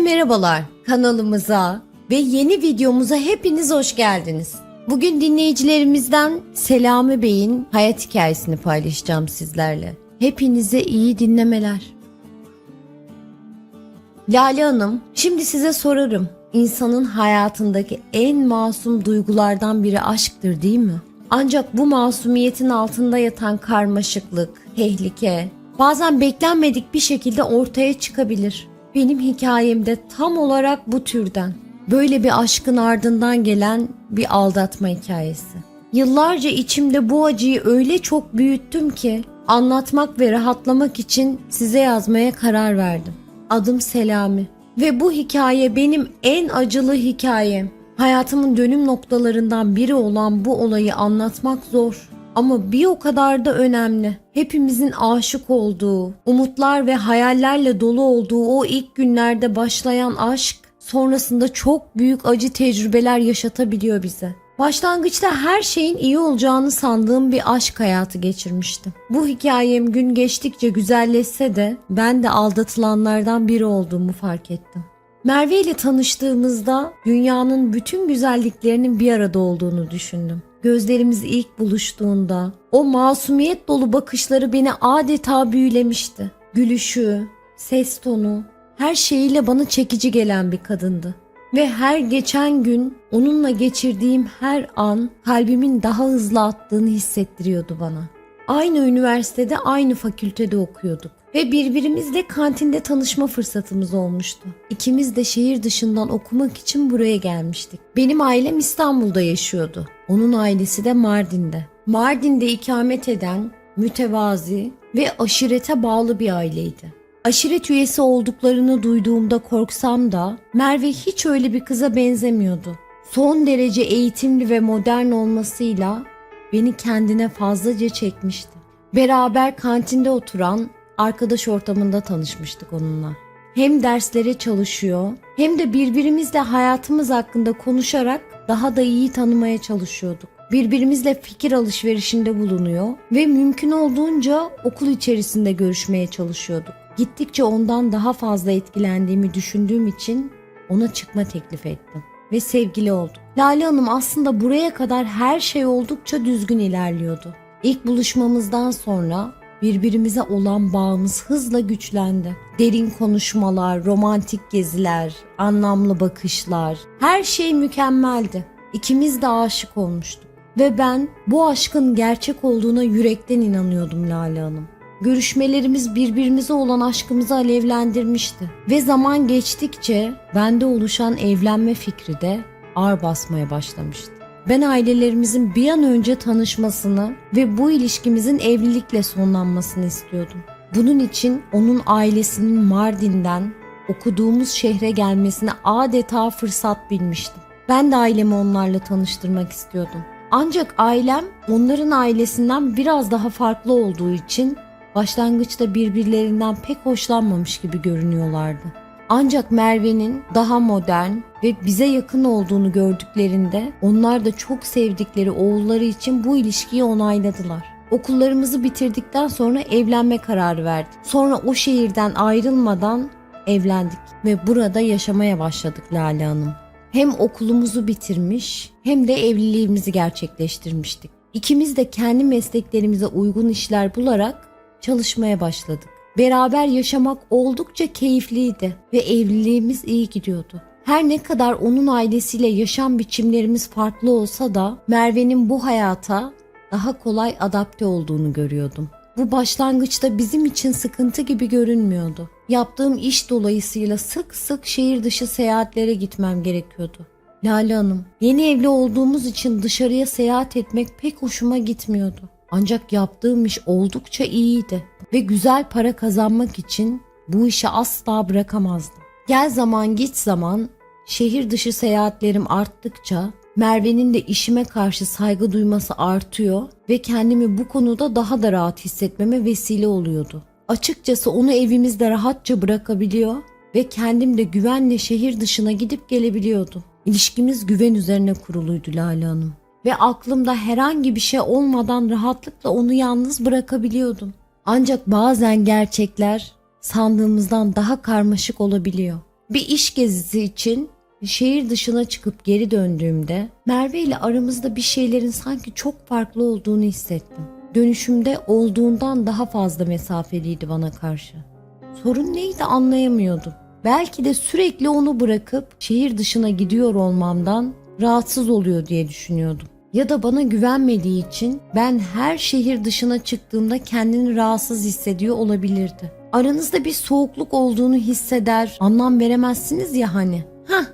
Merhabalar. Kanalımıza ve yeni videomuza hepiniz hoş geldiniz. Bugün dinleyicilerimizden Selami Bey'in hayat hikayesini paylaşacağım sizlerle. Hepinize iyi dinlemeler. Lale Hanım, şimdi size sorarım. İnsanın hayatındaki en masum duygulardan biri aşktır değil mi? Ancak bu masumiyetin altında yatan karmaşıklık, tehlike, bazen beklenmedik bir şekilde ortaya çıkabilir. Benim hikayemde tam olarak bu türden. Böyle bir aşkın ardından gelen bir aldatma hikayesi. Yıllarca içimde bu acıyı öyle çok büyüttüm ki anlatmak ve rahatlamak için size yazmaya karar verdim. Adım Selami ve bu hikaye benim en acılı hikayem. Hayatımın dönüm noktalarından biri olan bu olayı anlatmak zor ama bir o kadar da önemli. Hepimizin aşık olduğu, umutlar ve hayallerle dolu olduğu o ilk günlerde başlayan aşk sonrasında çok büyük acı tecrübeler yaşatabiliyor bize. Başlangıçta her şeyin iyi olacağını sandığım bir aşk hayatı geçirmiştim. Bu hikayem gün geçtikçe güzelleşse de ben de aldatılanlardan biri olduğumu fark ettim. Merve ile tanıştığımızda dünyanın bütün güzelliklerinin bir arada olduğunu düşündüm. Gözlerimiz ilk buluştuğunda o masumiyet dolu bakışları beni adeta büyülemişti. Gülüşü, ses tonu, her şeyiyle bana çekici gelen bir kadındı. Ve her geçen gün onunla geçirdiğim her an kalbimin daha hızlı attığını hissettiriyordu bana. Aynı üniversitede, aynı fakültede okuyorduk ve birbirimizle kantinde tanışma fırsatımız olmuştu. İkimiz de şehir dışından okumak için buraya gelmiştik. Benim ailem İstanbul'da yaşıyordu. Onun ailesi de Mardin'de. Mardin'de ikamet eden mütevazi ve aşirete bağlı bir aileydi. Aşiret üyesi olduklarını duyduğumda korksam da Merve hiç öyle bir kıza benzemiyordu. Son derece eğitimli ve modern olmasıyla beni kendine fazlaca çekmişti. Beraber kantinde oturan arkadaş ortamında tanışmıştık onunla. Hem derslere çalışıyor hem de birbirimizle hayatımız hakkında konuşarak daha da iyi tanımaya çalışıyorduk. Birbirimizle fikir alışverişinde bulunuyor ve mümkün olduğunca okul içerisinde görüşmeye çalışıyorduk. Gittikçe ondan daha fazla etkilendiğimi düşündüğüm için ona çıkma teklif ettim ve sevgili olduk. Lale Hanım aslında buraya kadar her şey oldukça düzgün ilerliyordu. İlk buluşmamızdan sonra birbirimize olan bağımız hızla güçlendi. Derin konuşmalar, romantik geziler, anlamlı bakışlar, her şey mükemmeldi. İkimiz de aşık olmuştuk ve ben bu aşkın gerçek olduğuna yürekten inanıyordum Lale Hanım. Görüşmelerimiz birbirimize olan aşkımızı alevlendirmişti ve zaman geçtikçe bende oluşan evlenme fikri de ağır basmaya başlamıştı. Ben ailelerimizin bir an önce tanışmasını ve bu ilişkimizin evlilikle sonlanmasını istiyordum. Bunun için onun ailesinin Mardin'den okuduğumuz şehre gelmesine adeta fırsat bilmiştim. Ben de ailemi onlarla tanıştırmak istiyordum. Ancak ailem onların ailesinden biraz daha farklı olduğu için başlangıçta birbirlerinden pek hoşlanmamış gibi görünüyorlardı. Ancak Merve'nin daha modern ve bize yakın olduğunu gördüklerinde onlar da çok sevdikleri oğulları için bu ilişkiyi onayladılar. Okullarımızı bitirdikten sonra evlenme kararı verdik. Sonra o şehirden ayrılmadan evlendik ve burada yaşamaya başladık Lale Hanım. Hem okulumuzu bitirmiş hem de evliliğimizi gerçekleştirmiştik. İkimiz de kendi mesleklerimize uygun işler bularak çalışmaya başladık. Beraber yaşamak oldukça keyifliydi ve evliliğimiz iyi gidiyordu. Her ne kadar onun ailesiyle yaşam biçimlerimiz farklı olsa da Merve'nin bu hayata daha kolay adapte olduğunu görüyordum. Bu başlangıçta bizim için sıkıntı gibi görünmüyordu. Yaptığım iş dolayısıyla sık sık şehir dışı seyahatlere gitmem gerekiyordu. Lale Hanım, yeni evli olduğumuz için dışarıya seyahat etmek pek hoşuma gitmiyordu. Ancak yaptığım iş oldukça iyiydi ve güzel para kazanmak için bu işi asla bırakamazdım. Gel zaman git zaman şehir dışı seyahatlerim arttıkça Merve'nin de işime karşı saygı duyması artıyor ve kendimi bu konuda daha da rahat hissetmeme vesile oluyordu. Açıkçası onu evimizde rahatça bırakabiliyor ve kendim de güvenle şehir dışına gidip gelebiliyordum. İlişkimiz güven üzerine kuruluydu Lale Hanım ve aklımda herhangi bir şey olmadan rahatlıkla onu yalnız bırakabiliyordum. Ancak bazen gerçekler sandığımızdan daha karmaşık olabiliyor. Bir iş gezisi için şehir dışına çıkıp geri döndüğümde Merve ile aramızda bir şeylerin sanki çok farklı olduğunu hissettim. Dönüşümde olduğundan daha fazla mesafeliydi bana karşı. Sorun neydi anlayamıyordum. Belki de sürekli onu bırakıp şehir dışına gidiyor olmamdan rahatsız oluyor diye düşünüyordum. Ya da bana güvenmediği için ben her şehir dışına çıktığımda kendini rahatsız hissediyor olabilirdi. Aranızda bir soğukluk olduğunu hisseder, anlam veremezsiniz ya hani. Hah,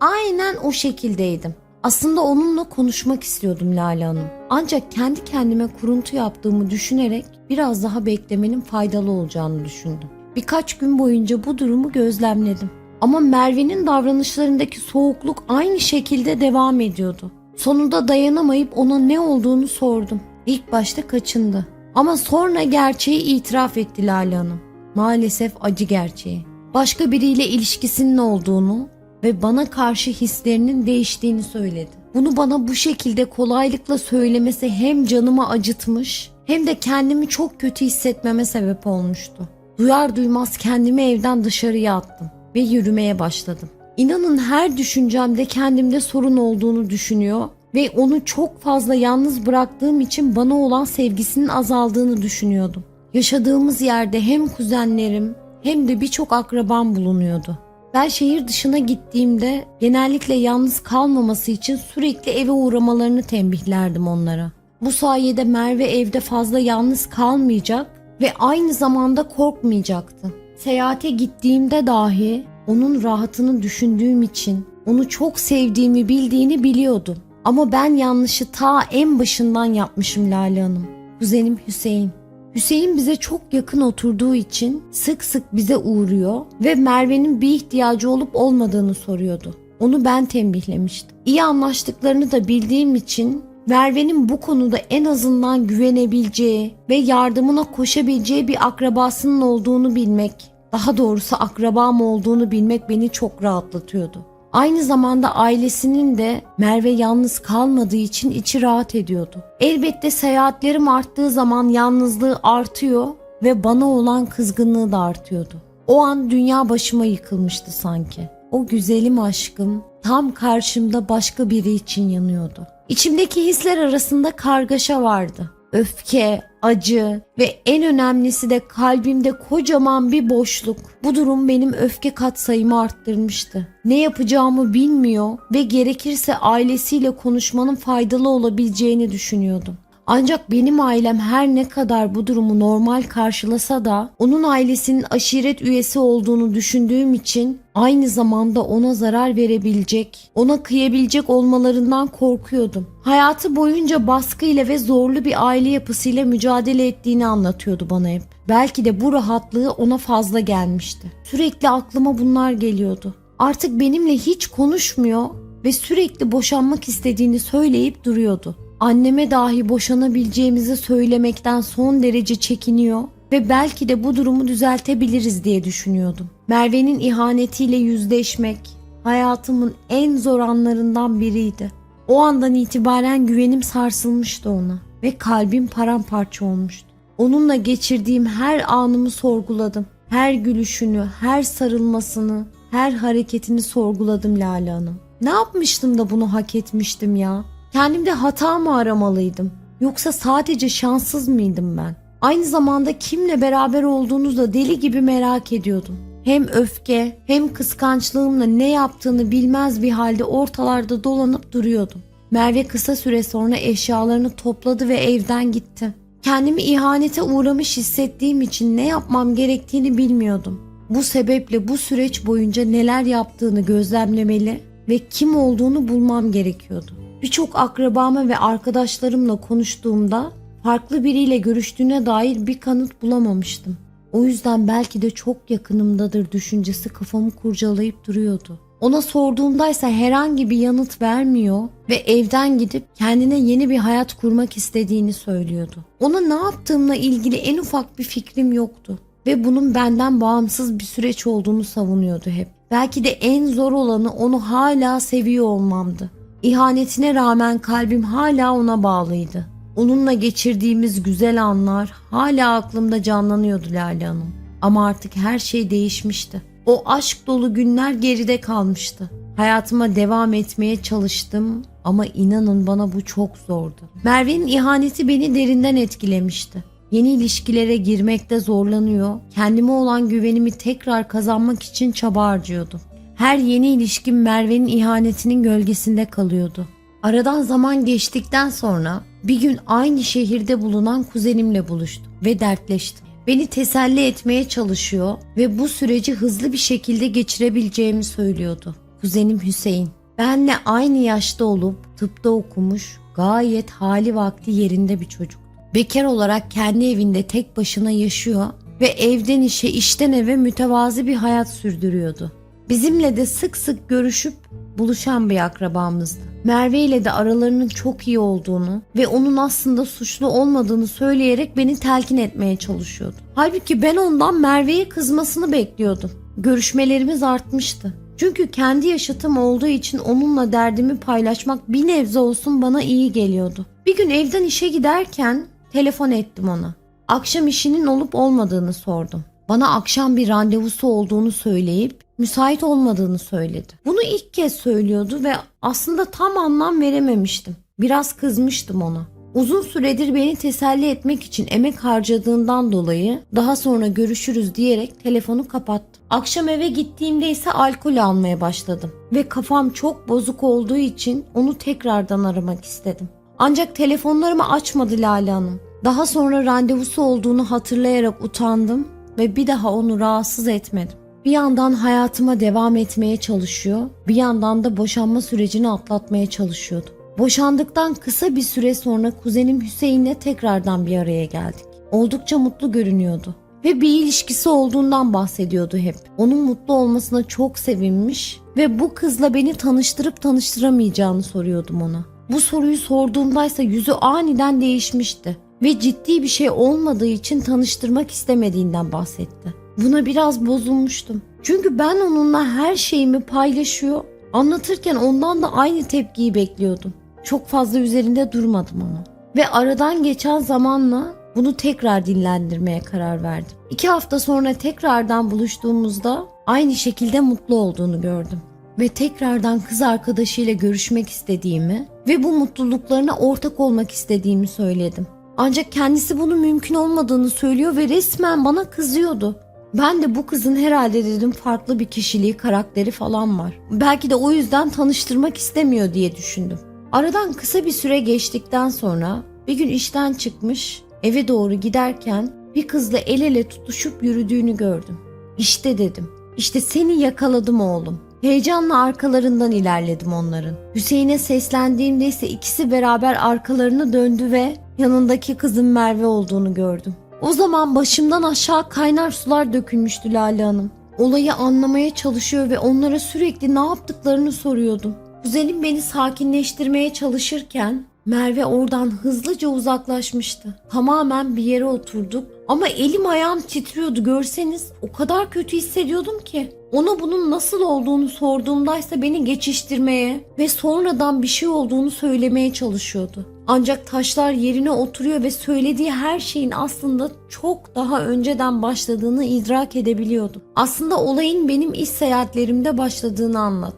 aynen o şekildeydim. Aslında onunla konuşmak istiyordum Lale Hanım. Ancak kendi kendime kuruntu yaptığımı düşünerek biraz daha beklemenin faydalı olacağını düşündüm. Birkaç gün boyunca bu durumu gözlemledim. Ama Merve'nin davranışlarındaki soğukluk aynı şekilde devam ediyordu. Sonunda dayanamayıp ona ne olduğunu sordum. İlk başta kaçındı. Ama sonra gerçeği itiraf etti Lale Hanım. Maalesef acı gerçeği. Başka biriyle ilişkisinin olduğunu ve bana karşı hislerinin değiştiğini söyledi. Bunu bana bu şekilde kolaylıkla söylemesi hem canımı acıtmış hem de kendimi çok kötü hissetmeme sebep olmuştu. Duyar duymaz kendimi evden dışarıya attım ve yürümeye başladım. İnanın her düşüncemde kendimde sorun olduğunu düşünüyor ve onu çok fazla yalnız bıraktığım için bana olan sevgisinin azaldığını düşünüyordum. Yaşadığımız yerde hem kuzenlerim hem de birçok akrabam bulunuyordu. Ben şehir dışına gittiğimde genellikle yalnız kalmaması için sürekli eve uğramalarını tembihlerdim onlara. Bu sayede Merve evde fazla yalnız kalmayacak ve aynı zamanda korkmayacaktı. Seyahate gittiğimde dahi onun rahatını düşündüğüm için onu çok sevdiğimi bildiğini biliyordum. Ama ben yanlışı ta en başından yapmışım Lale Hanım. Kuzenim Hüseyin. Hüseyin bize çok yakın oturduğu için sık sık bize uğruyor ve Merve'nin bir ihtiyacı olup olmadığını soruyordu. Onu ben tembihlemiştim. İyi anlaştıklarını da bildiğim için Merve'nin bu konuda en azından güvenebileceği ve yardımına koşabileceği bir akrabasının olduğunu bilmek, daha doğrusu akrabam olduğunu bilmek beni çok rahatlatıyordu. Aynı zamanda ailesinin de Merve yalnız kalmadığı için içi rahat ediyordu. Elbette seyahatlerim arttığı zaman yalnızlığı artıyor ve bana olan kızgınlığı da artıyordu. O an dünya başıma yıkılmıştı sanki. O güzelim aşkım tam karşımda başka biri için yanıyordu. İçimdeki hisler arasında kargaşa vardı. Öfke, acı ve en önemlisi de kalbimde kocaman bir boşluk. Bu durum benim öfke katsayımı arttırmıştı. Ne yapacağımı bilmiyor ve gerekirse ailesiyle konuşmanın faydalı olabileceğini düşünüyordum. Ancak benim ailem her ne kadar bu durumu normal karşılasa da onun ailesinin aşiret üyesi olduğunu düşündüğüm için aynı zamanda ona zarar verebilecek, ona kıyabilecek olmalarından korkuyordum. Hayatı boyunca baskıyla ve zorlu bir aile yapısıyla mücadele ettiğini anlatıyordu bana hep. Belki de bu rahatlığı ona fazla gelmişti. Sürekli aklıma bunlar geliyordu. Artık benimle hiç konuşmuyor ve sürekli boşanmak istediğini söyleyip duruyordu. Anneme dahi boşanabileceğimizi söylemekten son derece çekiniyor ve belki de bu durumu düzeltebiliriz diye düşünüyordum. Merve'nin ihanetiyle yüzleşmek hayatımın en zor anlarından biriydi. O andan itibaren güvenim sarsılmıştı ona ve kalbim paramparça olmuştu. Onunla geçirdiğim her anımı sorguladım. Her gülüşünü, her sarılmasını, her hareketini sorguladım Lale Hanım. Ne yapmıştım da bunu hak etmiştim ya? Kendimde hata mı aramalıydım? Yoksa sadece şanssız mıydım ben? Aynı zamanda kimle beraber olduğunu da deli gibi merak ediyordum. Hem öfke hem kıskançlığımla ne yaptığını bilmez bir halde ortalarda dolanıp duruyordum. Merve kısa süre sonra eşyalarını topladı ve evden gitti. Kendimi ihanete uğramış hissettiğim için ne yapmam gerektiğini bilmiyordum. Bu sebeple bu süreç boyunca neler yaptığını gözlemlemeli ve kim olduğunu bulmam gerekiyordu. Birçok akrabama ve arkadaşlarımla konuştuğumda farklı biriyle görüştüğüne dair bir kanıt bulamamıştım. O yüzden belki de çok yakınımdadır düşüncesi kafamı kurcalayıp duruyordu. Ona sorduğumdaysa herhangi bir yanıt vermiyor ve evden gidip kendine yeni bir hayat kurmak istediğini söylüyordu. Ona ne yaptığımla ilgili en ufak bir fikrim yoktu ve bunun benden bağımsız bir süreç olduğunu savunuyordu hep. Belki de en zor olanı onu hala seviyor olmamdı. İhanetine rağmen kalbim hala ona bağlıydı. Onunla geçirdiğimiz güzel anlar hala aklımda canlanıyordu Lale Hanım. Ama artık her şey değişmişti. O aşk dolu günler geride kalmıştı. Hayatıma devam etmeye çalıştım ama inanın bana bu çok zordu. Merve'nin ihaneti beni derinden etkilemişti. Yeni ilişkilere girmekte zorlanıyor, kendime olan güvenimi tekrar kazanmak için çaba harcıyordum. Her yeni ilişkim Merve'nin ihanetinin gölgesinde kalıyordu. Aradan zaman geçtikten sonra bir gün aynı şehirde bulunan kuzenimle buluştum ve dertleştim. Beni teselli etmeye çalışıyor ve bu süreci hızlı bir şekilde geçirebileceğimi söylüyordu. Kuzenim Hüseyin. Benle aynı yaşta olup tıpta okumuş, gayet hali vakti yerinde bir çocuk. Bekar olarak kendi evinde tek başına yaşıyor ve evden işe, işten eve mütevazi bir hayat sürdürüyordu. Bizimle de sık sık görüşüp buluşan bir akrabamızdı. Merve ile de aralarının çok iyi olduğunu ve onun aslında suçlu olmadığını söyleyerek beni telkin etmeye çalışıyordu. Halbuki ben ondan Merve'ye kızmasını bekliyordum. Görüşmelerimiz artmıştı. Çünkü kendi yaşıtım olduğu için onunla derdimi paylaşmak bir nebze olsun bana iyi geliyordu. Bir gün evden işe giderken telefon ettim ona. Akşam işinin olup olmadığını sordum. Bana akşam bir randevusu olduğunu söyleyip müsait olmadığını söyledi. Bunu ilk kez söylüyordu ve aslında tam anlam verememiştim. Biraz kızmıştım ona. Uzun süredir beni teselli etmek için emek harcadığından dolayı daha sonra görüşürüz diyerek telefonu kapattım. Akşam eve gittiğimde ise alkol almaya başladım ve kafam çok bozuk olduğu için onu tekrardan aramak istedim. Ancak telefonlarımı açmadı Lale Hanım. Daha sonra randevusu olduğunu hatırlayarak utandım ve bir daha onu rahatsız etmedim. Bir yandan hayatıma devam etmeye çalışıyor, bir yandan da boşanma sürecini atlatmaya çalışıyordu. Boşandıktan kısa bir süre sonra kuzenim Hüseyin'le tekrardan bir araya geldik. Oldukça mutlu görünüyordu ve bir ilişkisi olduğundan bahsediyordu hep. Onun mutlu olmasına çok sevinmiş ve bu kızla beni tanıştırıp tanıştıramayacağını soruyordum ona. Bu soruyu sorduğumdaysa yüzü aniden değişmişti ve ciddi bir şey olmadığı için tanıştırmak istemediğinden bahsetti. Buna biraz bozulmuştum. Çünkü ben onunla her şeyimi paylaşıyor, anlatırken ondan da aynı tepkiyi bekliyordum. Çok fazla üzerinde durmadım ama. Ve aradan geçen zamanla bunu tekrar dinlendirmeye karar verdim. İki hafta sonra tekrardan buluştuğumuzda aynı şekilde mutlu olduğunu gördüm. Ve tekrardan kız arkadaşıyla görüşmek istediğimi ve bu mutluluklarına ortak olmak istediğimi söyledim. Ancak kendisi bunun mümkün olmadığını söylüyor ve resmen bana kızıyordu. Ben de bu kızın herhalde dedim farklı bir kişiliği, karakteri falan var. Belki de o yüzden tanıştırmak istemiyor diye düşündüm. Aradan kısa bir süre geçtikten sonra bir gün işten çıkmış, eve doğru giderken bir kızla el ele tutuşup yürüdüğünü gördüm. İşte dedim. İşte seni yakaladım oğlum. Heyecanla arkalarından ilerledim onların. Hüseyin'e seslendiğimde ise ikisi beraber arkalarını döndü ve yanındaki kızın Merve olduğunu gördüm. O zaman başımdan aşağı kaynar sular dökülmüştü Lale Hanım. Olayı anlamaya çalışıyor ve onlara sürekli ne yaptıklarını soruyordum. Kuzenim beni sakinleştirmeye çalışırken Merve oradan hızlıca uzaklaşmıştı. Tamamen bir yere oturduk ama elim ayağım titriyordu görseniz o kadar kötü hissediyordum ki. Ona bunun nasıl olduğunu sorduğumdaysa beni geçiştirmeye ve sonradan bir şey olduğunu söylemeye çalışıyordu. Ancak taşlar yerine oturuyor ve söylediği her şeyin aslında çok daha önceden başladığını idrak edebiliyordum. Aslında olayın benim iş seyahatlerimde başladığını anlattı.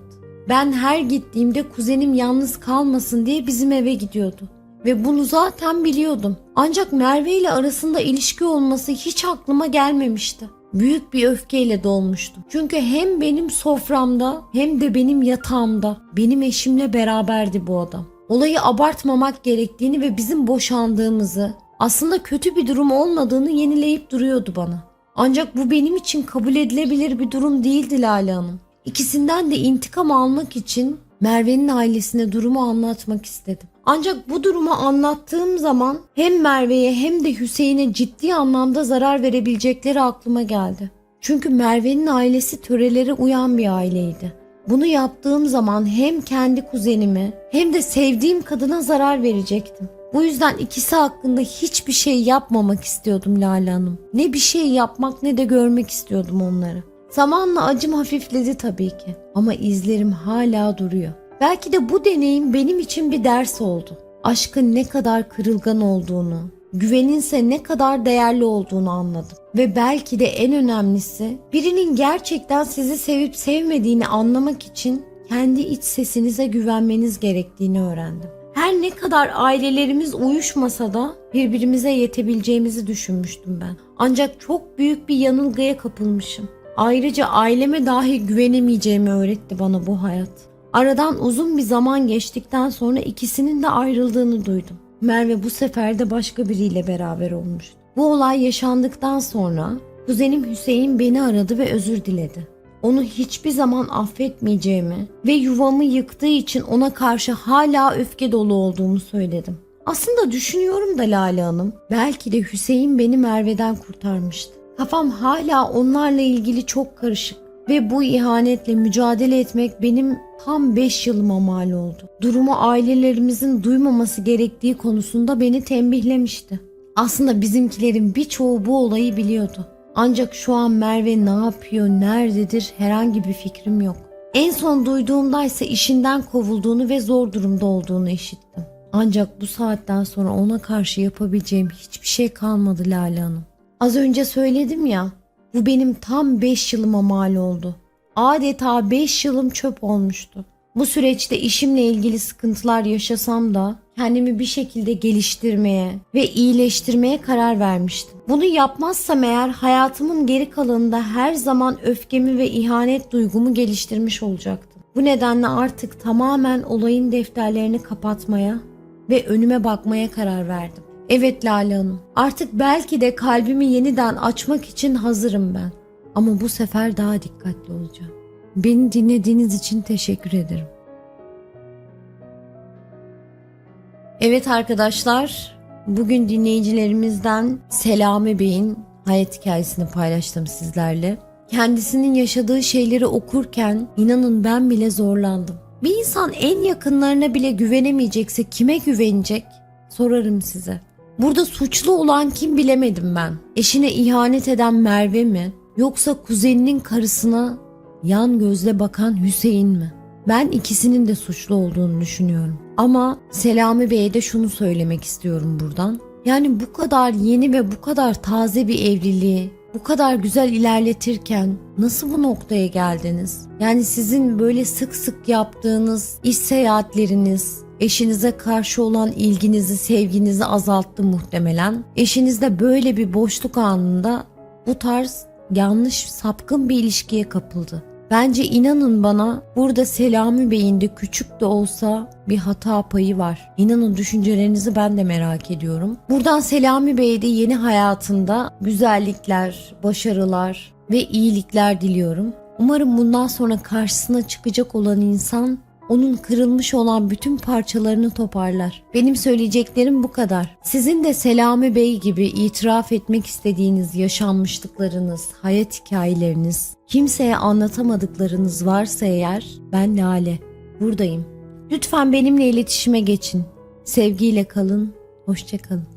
Ben her gittiğimde kuzenim yalnız kalmasın diye bizim eve gidiyordu. Ve bunu zaten biliyordum. Ancak Merve ile arasında ilişki olması hiç aklıma gelmemişti. Büyük bir öfkeyle dolmuştum. Çünkü hem benim soframda hem de benim yatağımda benim eşimle beraberdi bu adam. Olayı abartmamak gerektiğini ve bizim boşandığımızı, aslında kötü bir durum olmadığını yenileyip duruyordu bana. Ancak bu benim için kabul edilebilir bir durum değildi Lale Hanım. İkisinden de intikam almak için Merve'nin ailesine durumu anlatmak istedim. Ancak bu durumu anlattığım zaman hem Merve'ye hem de Hüseyin'e ciddi anlamda zarar verebilecekleri aklıma geldi. Çünkü Merve'nin ailesi törelere uyan bir aileydi. Bunu yaptığım zaman hem kendi kuzenime hem de sevdiğim kadına zarar verecektim. Bu yüzden ikisi hakkında hiçbir şey yapmamak istiyordum Lale Hanım. Ne bir şey yapmak ne de görmek istiyordum onları. Zamanla acım hafifledi tabii ki ama izlerim hala duruyor. Belki de bu deneyim benim için bir ders oldu. Aşkın ne kadar kırılgan olduğunu, güveninse ne kadar değerli olduğunu anladım. Ve belki de en önemlisi birinin gerçekten sizi sevip sevmediğini anlamak için kendi iç sesinize güvenmeniz gerektiğini öğrendim. Her ne kadar ailelerimiz uyuşmasa da birbirimize yetebileceğimizi düşünmüştüm ben. Ancak çok büyük bir yanılgıya kapılmışım. Ayrıca aileme dahi güvenemeyeceğimi öğretti bana bu hayat. Aradan uzun bir zaman geçtikten sonra ikisinin de ayrıldığını duydum. Merve bu sefer de başka biriyle beraber olmuştu. Bu olay yaşandıktan sonra kuzenim Hüseyin beni aradı ve özür diledi. Onu hiçbir zaman affetmeyeceğimi ve yuvamı yıktığı için ona karşı hala öfke dolu olduğumu söyledim. Aslında düşünüyorum da Lale Hanım, belki de Hüseyin beni Merve'den kurtarmıştı. Kafam hala onlarla ilgili çok karışık ve bu ihanetle mücadele etmek benim tam 5 yılıma mal oldu. Durumu ailelerimizin duymaması gerektiği konusunda beni tembihlemişti. Aslında bizimkilerin birçoğu bu olayı biliyordu. Ancak şu an Merve ne yapıyor, nerededir herhangi bir fikrim yok. En son duyduğumda ise işinden kovulduğunu ve zor durumda olduğunu işittim. Ancak bu saatten sonra ona karşı yapabileceğim hiçbir şey kalmadı Lale Hanım. Az önce söyledim ya, bu benim tam 5 yılıma mal oldu. Adeta 5 yılım çöp olmuştu. Bu süreçte işimle ilgili sıkıntılar yaşasam da kendimi bir şekilde geliştirmeye ve iyileştirmeye karar vermiştim. Bunu yapmazsam eğer hayatımın geri kalanında her zaman öfkemi ve ihanet duygumu geliştirmiş olacaktım. Bu nedenle artık tamamen olayın defterlerini kapatmaya ve önüme bakmaya karar verdim. Evet Lale Hanım, artık belki de kalbimi yeniden açmak için hazırım ben. Ama bu sefer daha dikkatli olacağım. Beni dinlediğiniz için teşekkür ederim. Evet arkadaşlar, bugün dinleyicilerimizden Selami Bey'in hayat hikayesini paylaştım sizlerle. Kendisinin yaşadığı şeyleri okurken inanın ben bile zorlandım. Bir insan en yakınlarına bile güvenemeyecekse kime güvenecek? Sorarım size. Burada suçlu olan kim bilemedim ben. Eşine ihanet eden Merve mi? Yoksa kuzeninin karısına yan gözle bakan Hüseyin mi? Ben ikisinin de suçlu olduğunu düşünüyorum. Ama Selami Bey'e de şunu söylemek istiyorum buradan. Yani bu kadar yeni ve bu kadar taze bir evliliği bu kadar güzel ilerletirken nasıl bu noktaya geldiniz? Yani sizin böyle sık sık yaptığınız iş seyahatleriniz, eşinize karşı olan ilginizi, sevginizi azalttı muhtemelen. Eşiniz de böyle bir boşluk anında bu tarz yanlış, sapkın bir ilişkiye kapıldı. Bence inanın bana burada Selami Bey'in de küçük de olsa bir hata payı var. İnanın düşüncelerinizi ben de merak ediyorum. Buradan Selami Bey'e de yeni hayatında güzellikler, başarılar ve iyilikler diliyorum. Umarım bundan sonra karşısına çıkacak olan insan onun kırılmış olan bütün parçalarını toparlar. Benim söyleyeceklerim bu kadar. Sizin de Selami Bey gibi itiraf etmek istediğiniz yaşanmışlıklarınız, hayat hikayeleriniz, kimseye anlatamadıklarınız varsa eğer ben Lale. Buradayım. Lütfen benimle iletişime geçin. Sevgiyle kalın, hoşçakalın.